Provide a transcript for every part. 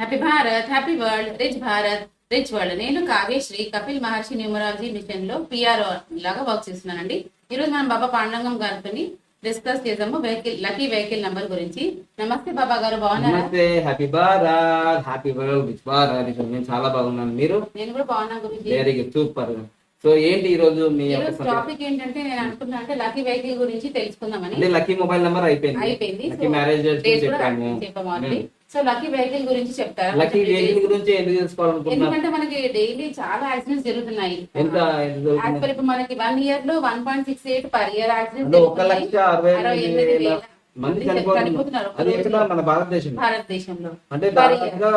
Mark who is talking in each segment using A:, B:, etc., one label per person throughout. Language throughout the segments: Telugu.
A: Happy Bharat happy world rich Bharat rich world నేను కావ్యశ్రీ కపిల్ మహర్షి న్యూమరాలజీ మిషన్లో పిఆర్ లాగా వర్క్ చేస్తున్నానండి. ఈరోజు మనం బాబా పాండంగం గారితో డిస్కస్ చేసాము వెహికల్ లక్కీ వెహికల్ నంబర్ గురించి. నమస్తే బాబా గారు బాగున్నారా?
B: నమస్తే happy Bharat happy world rich Bharat ఇక్కడ నేను చాలా బాగున్నాను. మీరు?
A: నేను కూడా బాగున్నాను గురించి
B: వెరీ గుడ్ సూపర్ సో ఏంటి ఈ రోజు మీ?
A: టాపిక్ ఏంటంటే నేను అనుకున్నా అంటే లక్కీ వెహికల్ గురించి తెలుసుకుందామని.
B: అంటే లక్కీ మొబైల్ నెంబర్ అయిపోయింది.
A: అయిపోయింది.
B: లక్కీ మ్యారేజ్ చెప్పాము.
A: సో లక్కీ వెహికల్ గురించి చెప్తారా?
B: లక్కీ వెహికల్ గురించి ఎందుకు తెలుసుకోవాలనుకుంటున్నారు?
A: ఎందుకంటే మనకి డైలీ చాలా యాక్సిడెంట్స్ జరుగుతున్నాయి.
B: ఎంత?
A: పర్ ఇప్పుడు మనకి వన్ ఇయర్లో one point six eight per year accident
B: ఒక లక్ష అరవై ఎనిమిది వేల మంది చనిపోతున్నారు.
A: ఒక
B: అది ఎక్కడ. మన భారతదేశం
A: భారతదేశంలో.
B: అంటే. దాదాపుగా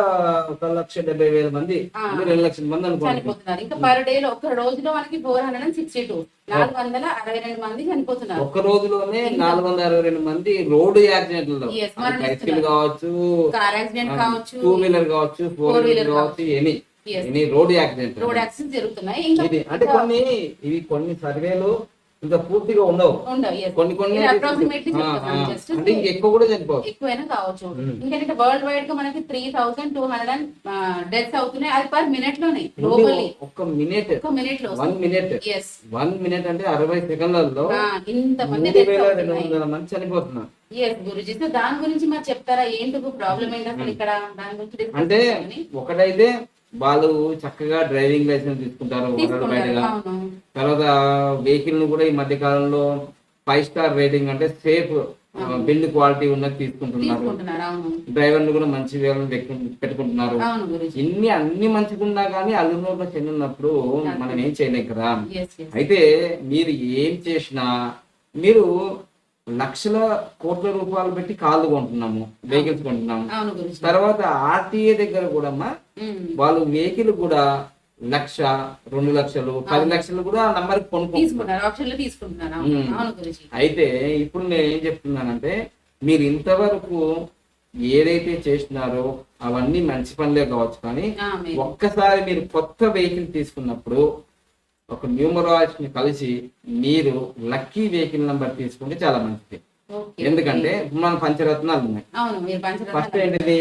B: ఒక లక్ష డెబ్బై వేల మంది రెండు లక్షల మంది
A: చనిపోతున్నారు. ఇంకా పర్ డే లో ఒక రోజులో మనకి four hundred and sixty two నాలుగు వందల అరవై రెండు మంది చనిపోతున్నారు.
B: ఒక్క రోజులోనే నాలుగు వందల అరవై రెండు మంది రోడ్డు యాక్సిడెంట్లలో. బైసికల్ కావచ్చు
A: కార్ యాక్సిడెంట్ కావచ్చు
B: టూ వీలర్ కావచ్చు ఫోర్ వీలర్ కావచ్చు any road accident.
A: Road accidents జరుగుతున్నాయి.
B: అంటే కొన్ని ఇవి కొన్ని సర్వేలు ఇంకా పూర్తిగా ఉండవు. కొన్ని కొన్ని. అంటే ఇంక ఎక్కువ కూడా చనిపోవచ్చు
A: ఎక్కువైనా కావచ్చు. ఇంకేంటంటే వరల్డ్ వైడ్గా మనకి three thousand two hundred and deaths అవుతున్నాయి. అది పర్ మినిట్లోనే గ్లోబల్లీ
B: ఒక్క మినిట్
A: ఒక మినిట్లో
B: one minute
A: is
B: one minute అంటే అరవై సెకండ్లలో
A: ఇంత మంది
B: రెండు వందల మంది చనిపోతున్నారు.
A: గురుజీ. దాని గురించి మరి చెప్తారా? ఏంటి ప్రాబ్లం ఏంటి అసలు ఇక్కడ? దాని గురించి
B: అంటే. ఒకటైతే వాళ్ళు చక్కగా డ్రైవింగ్ లైసెన్స్ తీసుకుంటారు తర్వాత వెహికల్ను కూడా ఈ మధ్య కాలంలో ఫైవ్ స్టార్ రేటింగ్ అంటే సేఫ్ బిల్డ్ క్వాలిటీ ఉన్నది తీసుకుంటున్నారు. డ్రైవర్ను కూడా మంచి వేలను పెట్టుకుంటున్నారు. ఇన్ని అన్ని మంచిగున్నా కానీ అల్లునోట్లో చెందినప్పుడు మనం ఏం చేయలేం కదా. అయితే మీరు ఏం చేసినా మీరు లక్షల కోట్ల రూపాయలు పెట్టి కార్లు కొంటున్నాము వెహికల్స్ కొంటున్నాము. తర్వాత ఆర్టీఏ దగ్గర కూడా. వాళ్ళు వెహికల్ కూడా లక్ష రెండు లక్షలు పది లక్షలు కూడా నంబర్ కొనుక్కుంటున్నారు అయితే ఇప్పుడు నేను ఏం చెప్తున్నానంటే మీరు ఇంతవరకు ఏదైతే చేసినారో అవన్నీ మంచి పనులే కావచ్చు కానీ. ఒక్కసారి మీరు కొత్త వెహికల్ తీసుకున్నప్పుడు ఒక న్యూమరాలజిస్ట్ని కలిసి మీరు లక్కీ వెహికల్ నంబర్ తీసుకుంటే చాలా మంచిది. ఎందుకంటే మన పంచరత్నాలు ఉన్నాయి.
A: అవును మీరు
B: ఫస్ట్ ఏంటిది?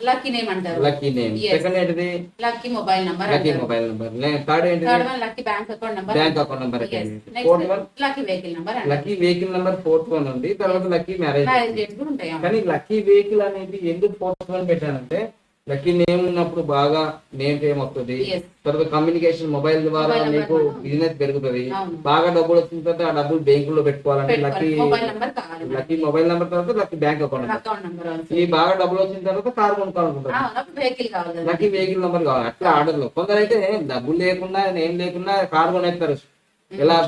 A: లక్కీ నేమ్ అంటారు.
B: Lucky name. సెకండ్ ఏంటిది?
A: Lucky mobile number
B: lucky mobile number. Third ఏంటిది?
A: Third one lucky bank account number.
B: Bank account number fourth one?
A: Lucky vehicle number
B: lucky vehicle number fourth one ఉంది. తర్వాత లక్కీ మ్యారేజ్.
A: మ్యారేజ్ డేట్స్ కూడా ఉంటాయి.
B: కానీ లక్కీ వెహికల్ అనేది ఎందుకు ఫోర్త్ వన్ పెట్టానంటే లక్కీ నేమ్ ఉన్నప్పుడు బాగా నేమ్ ఫేమ్ వస్తుంది. తర్వాత కమ్యూనికేషన్ మొబైల్ ద్వారా మీకు. బిజినెస్ పెరుగుతుంది. బాగా డబ్బులు వచ్చిన తర్వాత ఆ డబ్బులు బ్యాంకులో పెట్టుకోవాలంటే లక్కీ లక్కీ మొబైల్ నెంబర్ తర్వాత లక్కీ బ్యాంక్ అకౌంట్ ఈ బాగా డబ్బులు వచ్చిన తర్వాత కార్ కొనుక్కోవాలనుకుంటారు.
A: వెహికల్ కావాలి. కదా
B: లక్కీ వెహికల్ నెంబర్ కావాలి. అట్లా ఆర్డర్లో కొందరు అయితే డబ్బులు లేకుండా ఏం లేకుండా కార్ కొనేస్తారు. ఎలా?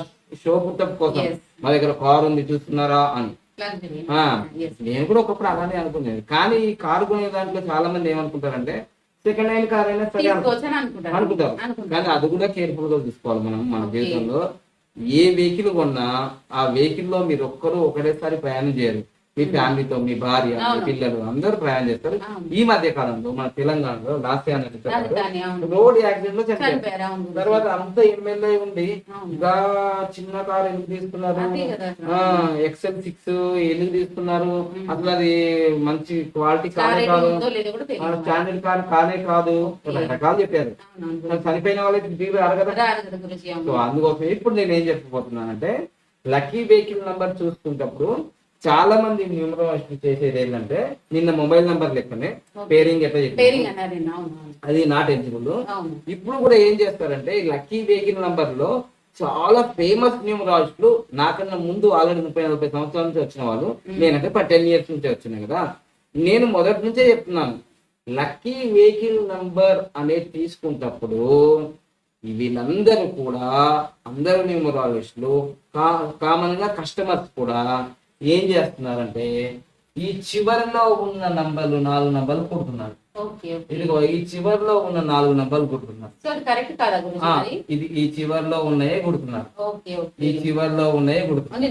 B: షో పుట్టప్ కోసం. మా దగ్గర కార్ ఉంది చూస్తున్నారా అని. నేను కూడా ఒకప్పుడు అలానే అనుకునేది. కానీ ఈ కారు కొనే దాంట్లో చాలా మంది ఏమనుకుంటారంటే సెకండ్ హ్యాండ్ కార్ అయినా సరే అనుకుంటారు. కానీ అది కూడా కేర్ఫుల్గా తీసుకోవాలి మనం మన. జీవితంలో. ఏ వెహికల్ కొన్నా ఆ వెహికల్లో మీరు ఒక్కరు ఒకటేసారి ప్రయాణం చేయరు. మీ ఫ్యామిలీతో మీ భార్య మీ. పిల్లలు అందరూ ప్రయాణం చేస్తారు. ఈ మధ్య కాలంలో మన తెలంగాణలో లాస్ట్
A: అవును
B: రోడ్ యాక్సిడెంట్లో చనిపోయారు. తర్వాత అంత ఎమ్మెల్యే ఉండి. ఇంకా చిన్న కార్ ఎందుకు తీసుకున్నారు. ఎక్సెల్ సిక్స్ ఎందుకు తీసుకున్నారు అసలు అది మంచి క్వాలిటీ కానే కాదు స్టాండర్డ్ కార్ కానే కాదు. రకరకాలు చెప్పారు చనిపోయిన వాళ్ళకి తీరు. సో అందుకోసం ఇప్పుడు నేను ఏం చెప్పబోతున్నానంటే లక్కీ వెహికల్ నంబర్ చూసుకున్నప్పుడు చాలా మంది న్యూమరాలజీ చేసేది ఏంటంటే నిన్న మొబైల్ నంబర్ లెక్కనే పేరింగ్ ఎట్లా అది నాట్ ఎలిజిబుల్ ఇప్పుడు కూడా ఏం చేస్తారంటే లక్కీ వెహికల్ నంబర్లో చాలా ఫేమస్ న్యూమరాలజిస్టులు నాకన్నా ముందు ఆల్రెడీ ముప్పై నలభై సంవత్సరాల నుంచి వచ్చిన వాళ్ళు నేనంటే టెన్ ఇయర్స్ నుంచి వచ్చినాయి కదా. నేను మొదటి నుంచే చెప్తున్నాను లక్కీ వెహికల్ నంబర్ అనేది తీసుకుంటప్పుడు వీళ్ళందరూ కూడా అందరు న్యూమరాలజిస్టులు కా కామన్గా కస్టమర్స్ కూడా ఏం చేస్తున్నారంటే ఈ చివరిలో ఉన్న నంబర్లు నాలుగు నంబర్లు కొడుతున్నారు. ఇదిగో ఈ చివరిలో ఉన్న నాలుగు నంబర్లు కొడుతున్నారు. ఇది ఈ చివర్లో ఉన్నాయే కుడుతున్నారు. ఈ చివర్లో ఉన్నాయే కుడుతున్నారు.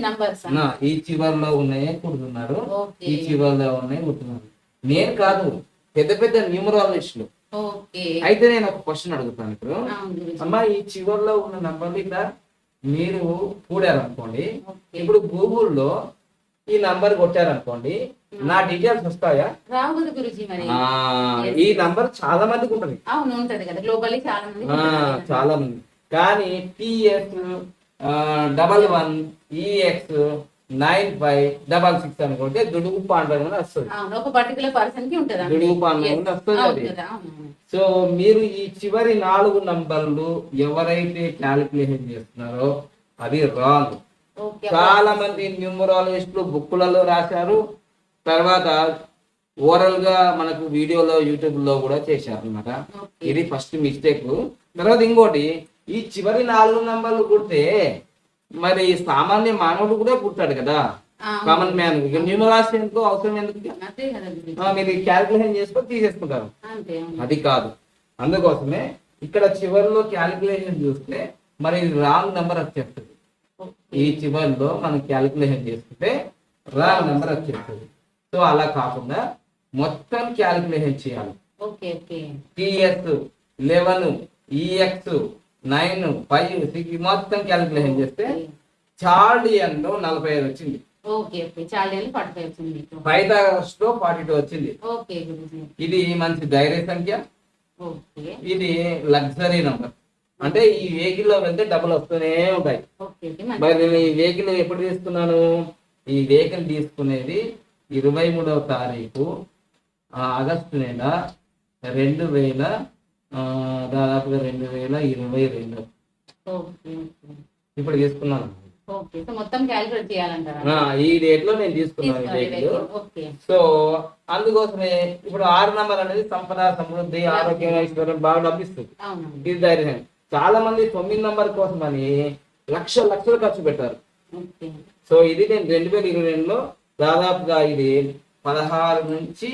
B: ఈ చివర్లో ఉన్నాయే కుడుతున్నారు. ఈ చివర్లో ఉన్నాయే కుడుతున్నారు. నేను కాదు పెద్ద పెద్ద న్యూమరాలజిస్టులు. అయితే నేను ఒక క్వశ్చన్ అడుగుతాను ఇప్పుడు. అమ్మా ఈ చివర్లో ఉన్న నంబర్లు ఇట్లా మీరు కూడారనుకోండి
A: ఓకే.
B: ఇప్పుడు గూగుల్లో ఈ నంబర్ కొట్టారనుకోండి నా డీటెయిల్స్ వస్తాయా?
A: రావు కదా గురుజీ మరి.
B: ఈ నంబర్ చాలా మందికి ఉంటుంది.
A: అవును ఉంటది కదా. గ్లోబల్లీ చాలా మంది
B: చాలా మంది. కానీ TS double one EX nine five double six అనుకుంటే దుడుగు పాండవం అని వస్తుంది.
A: ఒక పర్టికులర్ పర్సన్కి ఉంటది?
B: దుడుగు అని వస్తుంది సో మీరు ఈ చివరి నాలుగు నంబర్లు ఎవరైతే క్యాలిక్యులేషన్ చేస్తున్నారో అది రాంగ్ చాలా మంది న్యూమరాలజిస్టులు బుక్కులలో రాశారు. తర్వాత ఓరల్గా మనకు వీడియోలో యూట్యూబ్లో కూడా చేశారు అనమాట ఇది ఫస్ట్ మిస్టేక్. తర్వాత ఇంకోటి ఈ చివరి నాలుగు నంబర్లు కుడితే మరి సామాన్య మానవుడు కూడా పుట్టాడు కదా. కామన్ మ్యాన్ ఇక న్యూమరాలజీ ఎందుకు? అవసరం ఎందుకు? మీరు క్యాలిక్యులేషన్ చేసుకొని తీసేసుకుంటారు. అది కాదు. అందుకోసమే ఇక్కడ చివరిలో క్యాలిక్యులేషన్ చూస్తే మరి రాంగ్ నెంబర్ వచ్చేస్తుంది ఈ చివరిలో మనం క్యాలిక్యులేషన్ చేసుకుంటే రాంగ్ నెంబర్ వచ్చేస్తుంది. సో అలా కాకుండా మొత్తం క్యాలిక్యులేషన్ చేయాలి. TS eleven EX nine five six మొత్తం క్యాలిక్యులేషన్ చేస్తే చార్డియన్లో నలభై ఐదు వచ్చింది.
A: పైథాగరస్లో ఫార్టీ
B: టూ వచ్చింది ఇది మంచి ధైర్య సంఖ్య.
A: ఓకే.
B: ఇది లగ్జరీ నంబర్ అంటే ఈ వెహికల్లో వెళ్తే డబ్బులు వస్తూనే ఉంటాయి. మరి నేను ఈ వెహికల్ ఎప్పుడు తీసుకున్నాను? ఈ వెహికల్ తీసుకునేది ఇరవై మూడవ తారీఖు ఆగస్టు నెల రెండు వేల దాదాపుగా రెండు వేల ఇరవై రెండు. ఇప్పుడు తీసుకున్నాను. ఈ డేట్లో నేను తీసుకున్నాను సో అందుకోసమే ఇప్పుడు ఆరు నంబర్ అనేది సంపద సమృద్ధి ఆరోగ్యం ఐశ్వర్యం బాగా లభిస్తుంది. ఇది ధైర్యం. చాలా మంది తొమ్మిది నంబర్ కోసం అని లక్ష లక్షలు ఖర్చు పెట్టారు. సో ఇది నేను రెండు వేల ఇరవై రెండులో దాదాపుగా ఇది పదహారు నుంచి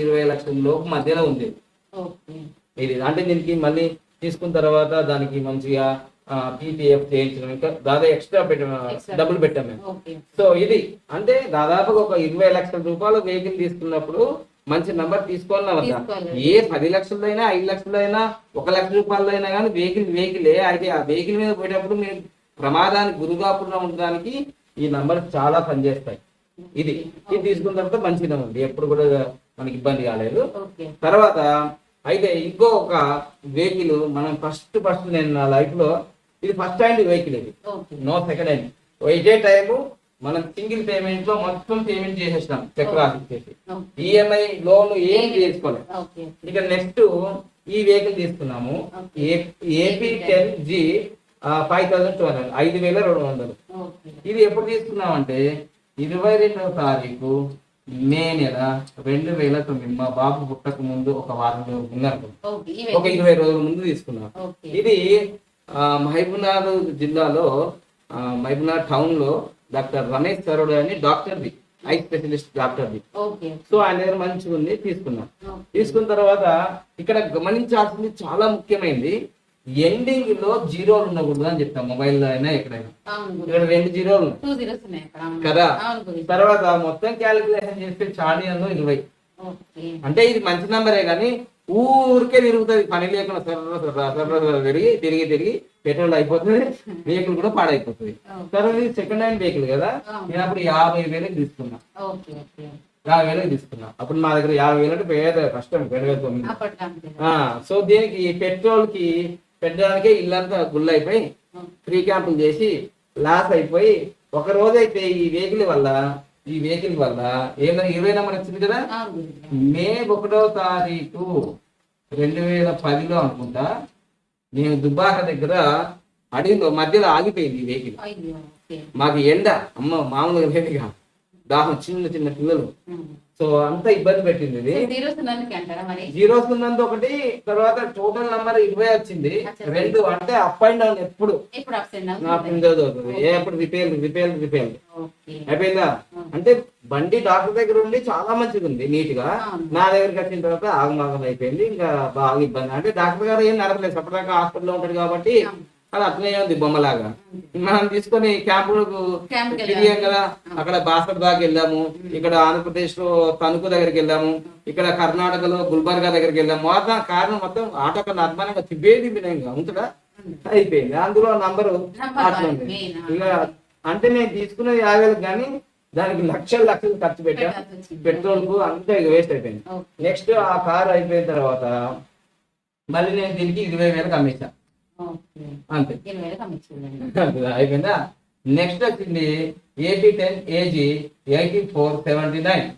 B: ఇరవై లక్షల లోపు మధ్యలో ఉంది. ఇది అంటే దీనికి మళ్ళీ తీసుకున్న తర్వాత దానికి మంచిగా పీపీఎఫ్ చేయించడం ఇంకా దాదాపు ఎక్స్ట్రా పెట్టాము. డబ్బులు పెట్టాము మేము. సో ఇది అంటే దాదాపుగా ఒక ఇరవై లక్షల రూపాయల వెహికల్ తీసుకున్నప్పుడు మంచి నంబర్
A: తీసుకోవాలి.
B: ఏ పది లక్షలైనా ఐదు లక్షలైనా ఒక లక్ష రూపాయలు అయినా కానీ వెహికల్ వెహికలే అయితే ఆ వెహికల్ మీద పోయేటప్పుడు మీరు ప్రమాదానికి గురికాకుండా ఉండడానికి ఈ నంబర్ చాలా పనిచేస్తాయి. ఇది. ఇది తీసుకున్న తర్వాత మంచిగా ఉంది. ఎప్పుడు కూడా మనకి ఇబ్బంది కాలేదు. తర్వాత అయితే ఇంకో ఒక వెహికల్ మనం ఫస్ట్ ఫస్ట్ నేను నా లైఫ్లో ఇది ఫస్ట్ హ్యాండ్ వెహికల్ ఇది. నో సెకండ్ హ్యాండ్ ఇదే టైము మనం సింగిల్ పేమెంట్లో మొత్తం పేమెంట్ చేసేసినాం చెక్ రాసిచ్చేసి
A: ఓకే.
B: ఈఎంఐ లోన్ ఏం చేసుకోలేదు. ఇక నెక్స్ట్ ఈ వెహికల్ తీసుకున్నాము. AP ten G five thousand two hundred ఐదు వేల రెండు వందలు. ఇది ఎప్పుడు తీసుకున్నామంటే ఇరవై రెండవ తారీఖు మే నెల రెండు వేల తొమ్మిది. మా బాబు పుట్టక ముందు ఒక వారం రోజులు
A: ఈ
B: ఒక ఇరవై రోజుల ముందు తీసుకున్నాం. ఇది ఆ, మహబూబ్నగర్ జిల్లాలో ఆ, మహబూబ్నగర్ టౌన్లో డాక్టర్ రమేష్ సరోడ్ అని డాక్టర్ది ఐ స్పెషలిస్ట్ డాక్టర్ది
A: ఓకే.
B: సో ఆయన దగ్గర మంచిగా ఉంది తీసుకున్నాం. తీసుకున్న తర్వాత ఇక్కడ గమనించాల్సింది చాలా ముఖ్యమైనది ఎండింగ్లో జీరోలు ఉండకూడదు అని చెప్తాం మొబైల్లో అయినా ఎక్కడైనా. ఇక్కడ రెండు జీరోలు ఉన్నాయి. కదా? తర్వాత మొత్తం క్యాలిక్యులేషన్ చేస్తే చార్డియన్ ఇరవై. అంటే ఇది మంచి నంబరే కానీ ఊరికే తిరుగుతుంది పని లేకుండా సర్ర సర్ర సర్ర తిరిగి తిరిగి తిరిగి. పెట్రోల్ అయిపోతుంది వెహికల్ కూడా పాడైపోతుంది. తర్వాత ఇది సెకండ్ హ్యాండ్ వెహికల్ కదా. నేను అప్పుడు యాభై వేలకు తీసుకున్నా. యాభై వేలకు తీసుకున్నా. అప్పుడు మా దగ్గర యాభై వేలు అంటే పేద కష్టం రెండు వేల తొమ్మిది. సో దీనికి పెట్రోల్కి పెట్టడానికే ఇల్లంతా గుళ్ళు అయిపోయి ఫ్రీ క్యాంపులు చేసి లాస్ అయిపోయి ఒక రోజు అయితే ఈ వెహికల్ వల్ల ఈ వెహికల్ వల్ల ఏమైనా ఇరవై నెంబర్ వచ్చింది కదా? మే ఒకటో తారీఖు రెండు వేల పదిలో అనుకుంటా నేను దుబ్బాక దగ్గర అడవిలో మధ్యలో ఆగిపోయింది వెహికల్ మాకు ఎండ అమ్మ మామూలుగా లేదుగా దాహం చిన్న చిన్న పిల్లలు. సో అంత ఇబ్బంది పెట్టింది. ఇది ఉన్నంత ఒకటి తర్వాత టోటల్ నంబర్ ఇరవై వచ్చింది. రెండు అంటే అప్ అండ్ డౌన్ ఎప్పుడు? అవుతుంది అప్పుడు రిపేర్ రిపేర్ రిపేర్ అయిపోయిందా? అంటే బండి డాక్టర్ దగ్గర ఉండి చాలా మంచిగా ఉంది
A: నీట్గా.
B: నా దగ్గరికి వచ్చిన తర్వాత ఆగమాగం అయిపోయింది ఇంకా బాగా ఇబ్బంది. అంటే డాక్టర్ గారు ఏం నడపలేదు. సపరేట్గా హాస్పిటల్లో ఉంటాడు కాబట్టి. అది అట్లనే ఉంది బొమ్మలాగా. మనం తీసుకొని క్యాంపులకు తిరిగాం కదా. అక్కడ బాసర్ దాకా వెళ్ళాము. ఇక్కడ ఆంధ్రప్రదేశ్లో తణుకు దగ్గరికి వెళ్ళాము. ఇక్కడ కర్ణాటకలో గుల్బర్గా దగ్గరికి వెళ్ళాము. మొత్తం కారణం మొత్తం ఆటో కన్నా అభిమానంగా తిప్పేది ఇంకా ఉంటుందా? అయిపోయింది. అందులో నంబరు
A: Number
B: అట్లా
A: one,
B: ఉంది
A: main,
B: ఇక అంటే నేను తీసుకున్నది యాభై కానీ దానికి లక్షలు లక్షలు ఖర్చు పెట్టా. పెట్రోల్కు అంతా వేస్ట్ అయిపోయింది. నెక్స్ట్ ఆ కార్ అయిపోయిన తర్వాత మళ్ళీ నేను దీనికి ఇరవై వేలకు అమ్మేసా
A: ఓకే.
B: అంతే. అయిపోయిందా? నెక్స్ట్ వచ్చింది AT ten AG eighty four seventy nine.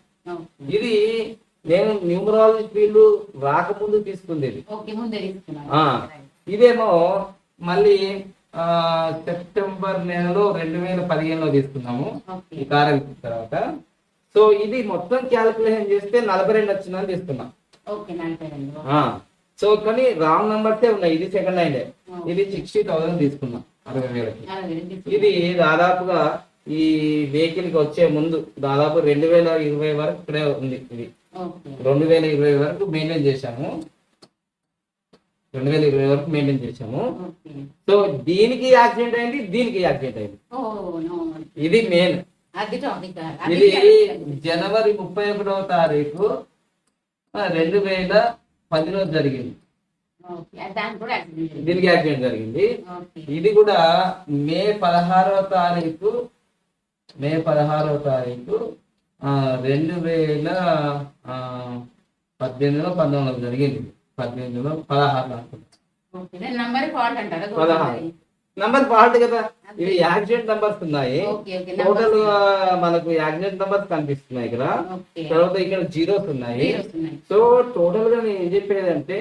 B: ఇది నేను న్యూమరాలజీ ఫీల్డ్ రాకముందు తీసుకుంది. ఇదేమో మళ్ళీ సెప్టెంబర్ నెలలో రెండు వేల పదిహేనులో తీసుకున్నాము. ఈ కార్ తర్వాత. సో ఇది మొత్తం క్యాలిక్యులేషన్ చేస్తే నలభై రెండు వచ్చిందని తీసుకున్నాం. సో కానీ రాంగ్ నంబర్సే ఉన్నాయి ఇది సెకండ్ హ్యాండ్. ఇది సిక్స్టీ థౌసండ్ తీసుకున్నాం అరవై వేలకి. ఇది దాదాపుగా ఈ వెహికల్కి వచ్చే ముందు దాదాపు రెండు వేల ఇరవై వరకు ఇక్కడే ఉంది ఇది. రెండు వేల ఇరవై వరకు మెయింటైన్ చేశాము రెండు వేల ఇరవై వరకు మెయింటైన్ చేశాము. సో దీనికి యాక్సిడెంట్ అయింది దీనికి యాక్సిడెంట్ అయింది. ఇది మెయిన్ ఇది. జనవరి ముప్పై ఒకటవ తారీఖు రెండు వేల పదిలో జరిగింది.
A: దానికి యాక్సిడెంట్
B: జరిగింది. ఇది కూడా మే పదహారవ తారీఖు మే పదహారవ తారీఖు ఆ, రెండు వేల ఆ, పద్దెనిమిదిలో పంతొమ్మిదిలో జరిగింది. పద్దెనిమిదిలో
A: అంటారా?
B: పదహారు. నంబర్ ఫాల్ట్ కదా. ఇవి యాక్సిడెంట్ నంబర్స్ ఉన్నాయి. టోటల్ మనకు యాక్సిడెంట్ నంబర్స్ కనిపిస్తున్నాయి ఇక్కడ. తర్వాత ఇక్కడ జీరోస్ ఉన్నాయి. సో టోటల్గా నేను ఏం చెప్పేది అంటే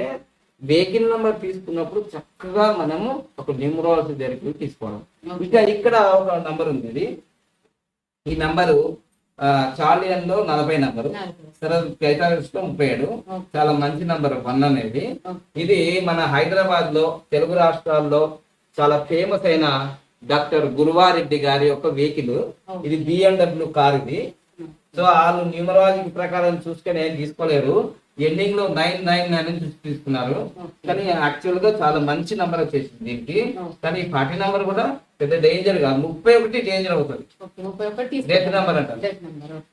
B: వెహికల్ నెంబర్ తీసుకున్నప్పుడు చక్కగా మనము ఒక న్యూమరాలజీ దగ్గరికి తీసుకోవడం. ఇక ఇక్కడ ఒక నంబర్ ఉంది ఇది. ఈ నంబరు చాలియన్లో నలభై నంబరు. తర్వాత కైతారిస్లో ముప్పై ఏడు. చాలా మంచి నంబర్ వన్ అనేది. ఇది మన హైదరాబాద్లో తెలుగు రాష్ట్రాల్లో చాలా ఫేమస్ అయిన డాక్టర్ గురువారెడ్డి గారి యొక్క వెహికల్. ఇది బిఎండబ్ల్యూ కార్ ఇది సో వాళ్ళు న్యూమరాలజీ ప్రకారం చూసుకొని ఏం తీసుకోలేరు ఎండింగ్లో నైన్ నైన్ నైన్ అని చూసి తీసుకున్నారు. కానీ యాక్చువల్గా చాలా మంచి నంబర్ వచ్చేసింది దీనికి. కానీ ఫార్టీ నంబర్ కూడా పెద్ద డేంజర్ కాదు ముప్పై ఒకటి డేంజర్ అవుతుంది డెత్. నెంబర్ అంటారు.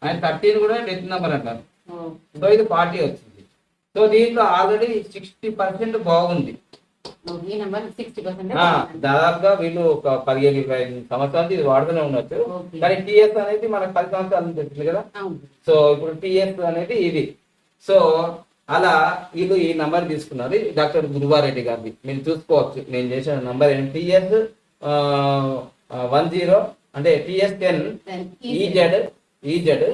B: అండ్ థర్టీన్ కూడా డెత్ నెంబర్ అంటారు. సో ఇది ఫార్టీ వచ్చింది సో దీంట్లో ఆల్రెడీ సిక్స్టీ పర్సెంట్ బాగుంది దాదాపుగా వీళ్ళు ఒక పదిహేను ఇరవై ఐదు సంవత్సరాలు ఇది వాడుతూనే ఉండొచ్చు. కానీ టిఎస్ అనేది మనకు పది సంవత్సరాల నుంచి వచ్చింది కదా. సో ఇప్పుడు టిఎస్ అనేది ఇది. సో అలా వీళ్ళు ఈ నంబర్ తీసుకున్నారు. ఇది డాక్టర్ గురువారెడ్డి గారిది. మీరు చూసుకోవచ్చు. నేను చేసిన నంబర్ ఏంటి? టిఎస్ వన్ జీరో అంటే TS ten. EZ EZ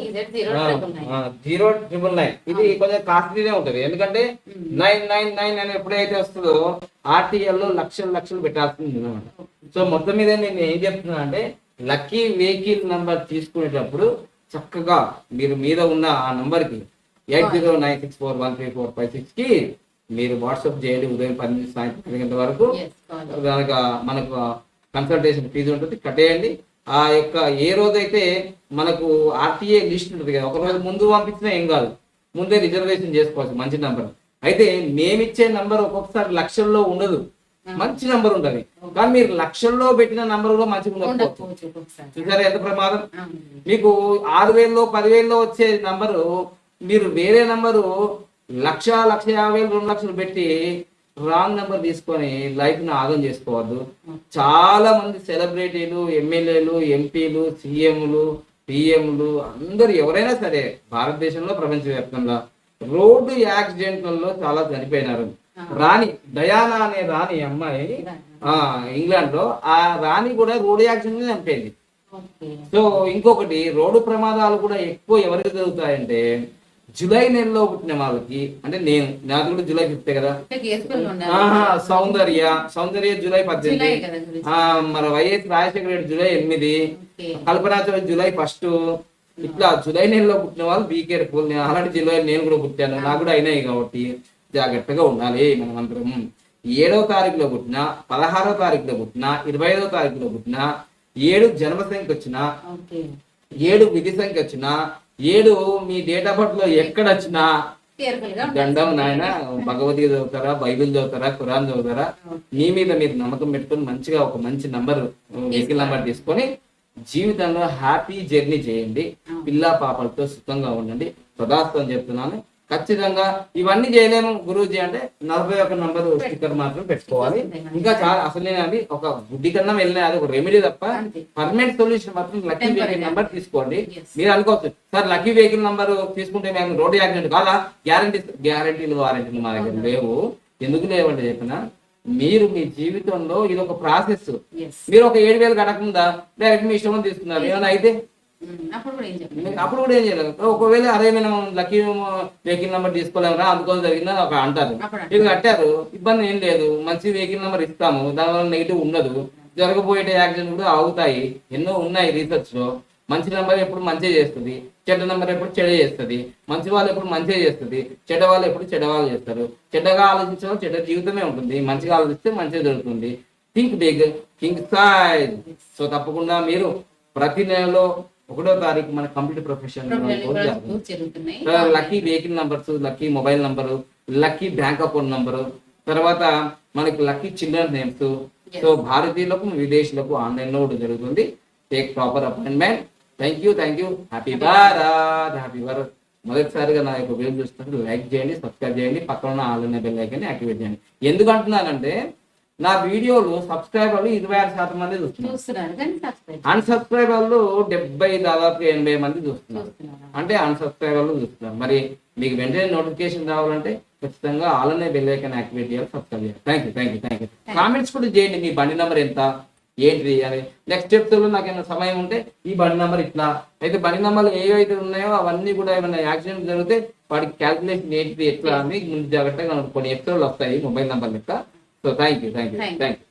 A: zero triple nine
B: ఇది కొంచెం కాస్ట్లీనే ఉంటది. ఎందుకంటే నైన్ నైన్ నైన్ అని ఎప్పుడైతే వస్తుందో ఆర్టీఎల్లో లక్షలు లక్షలు పెట్టాల్సింది అనమాట సో మొత్తం మీద నేను ఏం చెప్తున్నా అంటే లక్కీ వెహికల్ నంబర్ తీసుకునేటప్పుడు చక్కగా మీరు మీద ఉన్న ఆ నంబర్కి eight zero nine six four one three four five సిక్స్కి మీరు వాట్సాప్ చేయండి. ఉదయం పది సాయంత్రం పది గంటల వరకు దానికి మనకు కన్సల్టేషన్ ఫీజు ఉంటుంది. కట్టేయండి. ఆ యొక్క ఏ రోజైతే మనకు ఆర్టీఏ లిస్ట్ ఉంటుంది కదా ఒక రోజు ముందు పంపించినా ఏం కాదు. ముందే రిజర్వేషన్ చేసుకోవచ్చు మంచి నంబర్ అయితే మేమిచ్చే నంబర్ ఒక్కొక్కసారి లక్షల్లో ఉండదు. మంచి నంబర్ ఉంటుంది. కానీ మీరు లక్షల్లో పెట్టిన నంబర్ కూడా మంచిగా ఉండకపోవచ్చు. చూసారా ఎంత ప్రమాదం. మీకు ఆరు వేల్లో పదివేల్లో వచ్చే నంబరు మీరు వేరే నంబరు లక్ష లక్ష యాభై వేలు రెండు లక్షలు పెట్టి రాంగ్ నెంబర్ తీసుకొని లైఫ్ని ఆగం చేసుకోవద్దు. చాలా మంది సెలబ్రిటీలు ఎమ్మెల్యేలు ఎంపీలు సీఎంలు పిఎంలు అందరు ఎవరైనా సరే భారతదేశంలో ప్రపంచవ్యాప్తంగా రోడ్డు యాక్సిడెంట్లలో చాలా చనిపోయినారు. రాణి డయానా అనే రాణి అమ్మాయి ఆ ఇంగ్లాండ్లో ఆ రాణి కూడా రోడ్డు యాక్సిడెంట్ చనిపోయింది. సో ఇంకొకటి రోడ్డు ప్రమాదాలు కూడా ఎక్కువ ఎవరికి జరుగుతాయంటే జూలై నెలలో పుట్టిన వాళ్ళకి అంటే నేను నాది కూడా జూలై ఫిఫ్తే కదా? సౌందర్య. సౌందర్య జూలై పద్దెనిమిది. మన వైఎస్ రాజశేఖర రెడ్డి జూలై ఎనిమిది.
A: Okay.
B: Kalpana Chowdary July first. ఇట్లా జూలై నెలలో పుట్టిన వాళ్ళు బీ కేర్ఫుల్ నేను అలాంటి జూలై నేను కూడా పుట్టాను. నాకు కూడా అయినాయి కాబట్టి జాగ్రత్తగా ఉండాలి మనం అందరం ఏడవ తారీఖులో పుట్టిన పదహారో తారీఖులో పుట్టిన ఇరవై ఐదో తారీఖులో పుట్టిన ఏడు జన్మ సంఖ్య వచ్చిన ఏడు విధి సంఖ్య వచ్చిన ఏడు మీ డేట్ ఆఫ్ బర్త్లో ఎక్కడ వచ్చినా. దండం నాయన భగవద్గీత చదువుతారా బైబిల్ చదువుతారా ఖురాన్ చదువుతారా మీ మీద మీరు నమ్మకం పెట్టుకొని మంచిగా ఒక మంచి నంబర్ వెహికల్ నంబర్ తీసుకొని జీవితంలో హ్యాపీ జర్నీ చేయండి. పిల్ల పాపలతో సుఖంగా ఉండండి. సదాస్తం చెప్తున్నాను. ఖచ్చితంగా ఇవన్నీ చేయలేము గురూజీ అంటే నలభై ఒక నంబర్ స్టిక్కర్ మాత్రం పెట్టుకోవాలి. ఇంకా చాలా అసలు నేను అది ఒక గుడ్డి కన్నా వెళ్ళిన అది ఒక రెమెడీ తప్ప. పర్మనెంట్ సొల్యూషన్ మాత్రం లక్కీ. వెహికల్ నంబర్ తీసుకోండి. మీరు అనుకోవచ్చు సార్ లక్కీ వెహికల్ నంబర్ తీసుకుంటే మేము రోడ్ యాక్సిడెంట్ కాదా? గ్యారంటీ గ్యారంటీలు వారంటీలు మా దగ్గర లేవు. ఎందుకు లేవండి చెప్పిన మీరు మీ జీవితంలో ఇది ఒక ప్రాసెస్ మీరు ఒక ఏడు వేలు కట్టకుండా డైరెక్ట్ మీ ఇష్టం తీసుకున్నారు. ఏమైనా అయితే
A: అప్పుడు కూడా ఏం చెప్పండి
B: మీకు అప్పుడు కూడా ఏం చేయలేదు ఒకవేళ అదే మేము లక్కీ వెహికల్ నెంబర్ తీసుకోలేమరా అందుకోసం జరిగిందని ఒక అంటారు. ఇది కట్టారు. ఇబ్బంది ఏం లేదు. మంచి వెహికల్ నెంబర్ ఇస్తాము. దానివల్ల నెగిటివ్ ఉండదు. జరగబోయే యాక్సిడెంట్ కూడా అవుతాయి ఎన్నో ఉన్నాయి రీసెర్చ్లో మంచి నెంబర్ ఎప్పుడు మంచిగా చేస్తుంది. చెడ్డ నెంబర్ ఎప్పుడు చెడ చేస్తుంది. మంచి వాళ్ళు ఎప్పుడు మంచిగా చేస్తుంది. చెడ్డ వాళ్ళు ఎప్పుడు చెడ్డ వాళ్ళు చేస్తారు. చెడ్డగా ఆలోచించడం చెడ్డ జీవితమే ఉంటుంది. మంచిగా ఆలోచిస్తే మంచిగా జరుగుతుంది think big think size so తప్పకుండా మీరు ప్రతి నెలలో ఒకటో తారీఖు మన computer profession lucky vehicle numbers lucky mobile number lucky bank account number తర్వాత మనకి లక్కీ చిల్డ్రన్ నేమ్స్ సో భారతీయులకు విదేశీయులకు ఆన్లైన్లో కూడా జరుగుతుంది. Take proper appointment thank you thank you happy Bharat happy Bharat మొదటిసారిగా నా యొక్క వీడియో చూస్తున్నట్టు లైక్ చేయండి సబ్స్క్రైబ్ చేయండి పక్కన ఉన్న ఆల్ బెల్ ఐకాన్ యాక్టివేట్ చేయండి. ఎందుకు అంటున్నానంటే నా వీడియోలు సబ్స్క్రైబర్లు ఇరవై ఆరు శాతం మంది చూస్తున్నారు. అన్సబ్స్క్రైబర్లు డెబ్బై దాదాపు ఎనభై మంది చూస్తున్నారు. అంటే అన్సబ్స్క్రైబర్లు చూస్తున్నారు. మరి మీకు వెంటనే నోటిఫికేషన్ రావాలంటే ఖచ్చితంగా ఆలనే బెల్ ఐకాన్ యాక్టివేట్ చేయాలి సబ్స్క్రైబ్ చేయాలి. Thank you thank you thank you comments కూడా చేయండి. మీ బండి నెంబర్ ఎంత? ఏంటిది అని నెక్స్ట్ చెప్తాలో నాకు ఏమైనా సమయం ఉంటే ఈ బండి నెంబర్ ఇట్లా. అయితే బండి నెంబర్లు ఏవైతే ఉన్నాయో అవన్నీ కూడా ఏమైనా యాక్సిడెంట్ జరిగితే వాటికి క్యాల్కులేషన్ ఏంటిది ఎట్లా అని ముందు జాగ్రత్తగా కొన్ని ఎపిసోడ్లు వస్తాయి మొబైల్ నెంబర్ లెక్క. So thank you thank you
A: Thank you.
B: Thank you